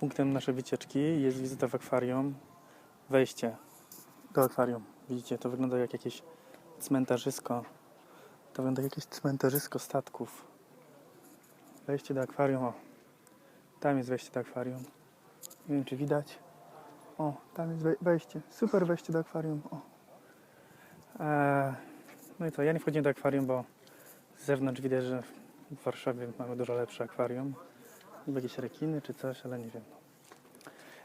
punktem naszej wycieczki jest wizyta w akwarium. Wejście do akwarium. Widzicie, to wygląda jak jakieś cmentarzysko. To wygląda jak jakieś cmentarzysko statków. Wejście do akwarium. O, tam jest wejście do akwarium. Nie wiem, czy widać. O, tam jest wej- wejście. Super wejście do akwarium. O. Eee, no i co, ja nie wchodziłem do akwarium, bo z zewnątrz widać, że w Warszawie mamy dużo lepsze akwarium. Jakieś rekiny czy coś, ale nie wiem.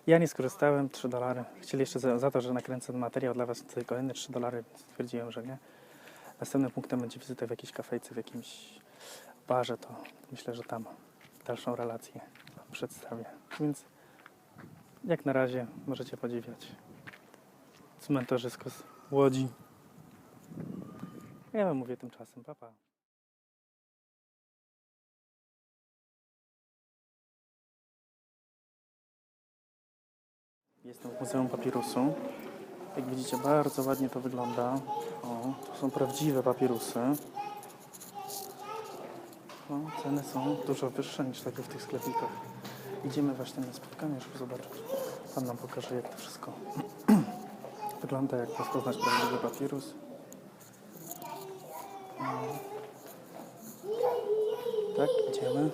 Ja nie skorzystałem, 3 dolary. Chcieli jeszcze za, za to, że nakręcę materiał dla Was kolejne 3 dolary. Stwierdziłem, że nie. Następnym punktem będzie wizyta w jakiejś kafejce, w jakimś barze, to myślę, że tam dalszą relację przedstawię. Więc jak na razie możecie podziwiać cmentarzysko z Łodzi. Ja wam mówię tymczasem, papa. Pa. Jestem w Muzeum Papirusu. Jak widzicie, bardzo ładnie to wygląda. O, to są prawdziwe papirusy. O, ceny są dużo wyższe niż takie w tych sklepikach. Idziemy właśnie na spotkanie, żeby zobaczyć. Pan nam pokaże, jak to wszystko wygląda, jak rozpoznać prawdziwy papirus. O. Tak, idziemy.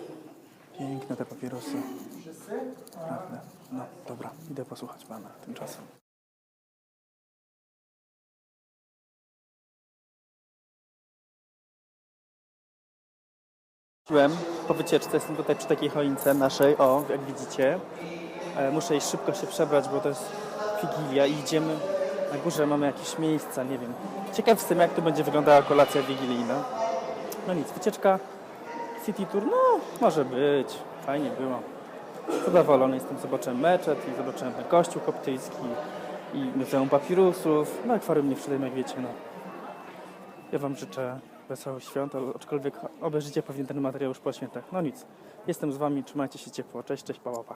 Piękne te papirusy. Prawda. No, dobra, idę posłuchać pana tymczasem. Wróciłem po wycieczce, jestem tutaj przy takiej choince naszej, o, jak widzicie. E, muszę iść szybko się przebrać, bo to jest Wigilia i idziemy, na górze mamy jakieś miejsca, nie wiem. Ciekaw jestem, jak tu będzie wyglądała kolacja wigilijna. No nic, wycieczka City Tour, no, może być, fajnie było. Zadowolony jestem, zobaczyłem meczet i zobaczyłem ten kościół koptyjski i Muzeum Papirusów, no akwarium nie wszedłem, jak wiecie, no. Ja Wam życzę wesołych świąt, aczkolwiek obejrzycie pewnie ten materiał już po świętach. No nic, jestem z Wami, trzymajcie się ciepło. Cześć, cześć, pa, pa.